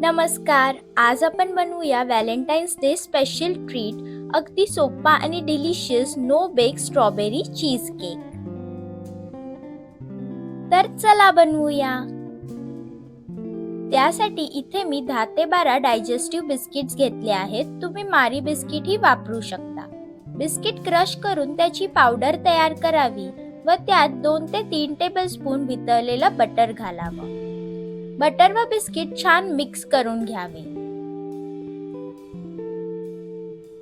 नमस्कार आज आपण बनवूया व्हॅलेंटाईन्स डे स्पेशल ट्रीट. अगदी सोपा आणि delicious no bake strawberry cheesecake. तर चला बनवूया. त्यासाठी इथे मी दहा ते बारा डायजेस्टिव्ह बिस्किट्स घेतले आहेत. तुम्ही मारी बिस्किट ही वापरू शकता. बिस्किट क्रश करून त्याची पावडर तयार करावी व त्यात दोन ते तीन टेबलस्पून वितळलेलं बटर घालावं. बटर व बिस्किट छान मिक्स करून घ्यावे.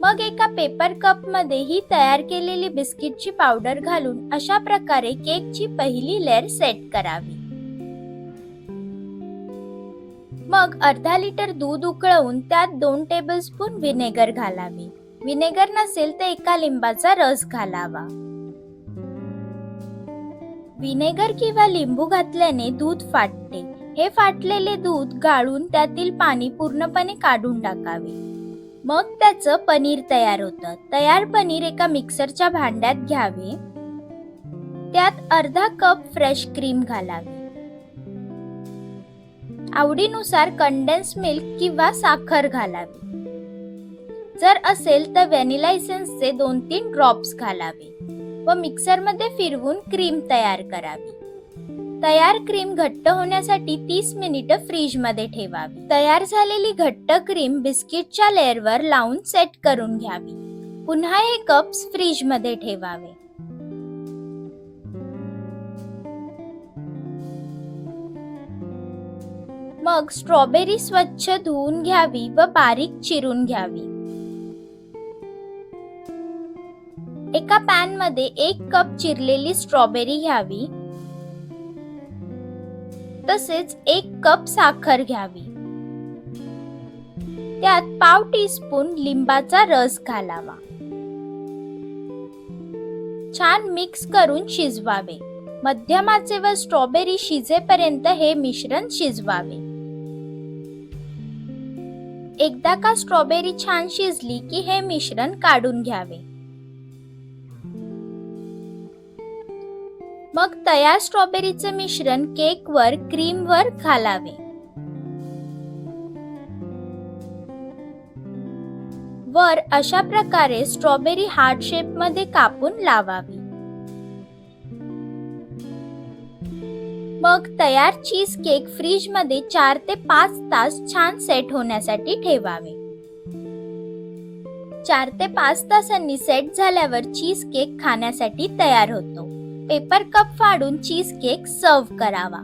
मग एका पेपर कपमध्ये ही तयार केलेली बिस्किटची पावडर घालून अशा प्रकारे केकची पहिली लेअर सेट करावी. मग अर्धा लिटर दूध उकळवून त्यात दोन टेबलस्पून व्हिनेगर घालावे. व्हिनेगर नसेल तर एका लिंबाचा रस घालावा. व्हिनेगर किंवा लिंबू घातल्याने दूध फाटते. हे फाटलेले दूध गाळून त्यातील पाणी पूर्णपणे काढून टाकावे. मग त्याचं पनीर तयार होतं. तयार पनीर एका मिक्सरच्या भांड्यात घ्यावे. त्यात अर्धा कप फ्रेश क्रीम घालावी. आवडीनुसार कंडेन्स मिल्क किंवा साखर घालावी. जर असेल तर व्हॅनिला इसेन्सचे दोन तीन ड्रॉप्स घालावे व मिक्सरमध्ये फिरवून क्रीम तयार करावी. तयार क्रीम घट्ट होण्यासाठी तीस मिनिटं फ्रीजमध्ये ठेवावी. तयार झालेली घट्ट क्रीम बिस्किटच्या लेअरवर लावून सेट करून घ्यावी. पुन्हा हे कप्स फ्रीजमध्ये ठेवावे. मग स्ट्रॉबेरी स्वच्छ धुवून घ्यावी व बारीक चिरून घ्यावी. एका पॅनमध्ये एक कप चिरलेली स्ट्रॉबेरी घ्यावी. तसेच एक कप साखर घ्यावी. त्यात पाव टीस्पून लिंबाचा रस घालावा. छान मिक्स करून शिजवावे. मध्यमाचे व स्ट्रॉबेरी शिजेपर्यंत हे मिश्रण शिजवावे. एकदा का स्ट्रॉबेरी छान शिजली की हे मिश्रण काढून घ्यावे. मग तयार स्ट्रॉबेरीचे मिश्रण केकवर क्रीमवर घालावे. वर अशा प्रकारे स्ट्रॉबेरी हार्ट शेपमध्ये कापून लावावी. मग तयार चीज केक फ्रीजमध्ये चार ते पाच तास छान सेट होण्यासाठी ठेवावे. चार ते पाच तासांनी सेट झाल्यावर चीज केक खाण्यासाठी तयार होतो. पेपर कप फाडून चीज केक सर्व करावा.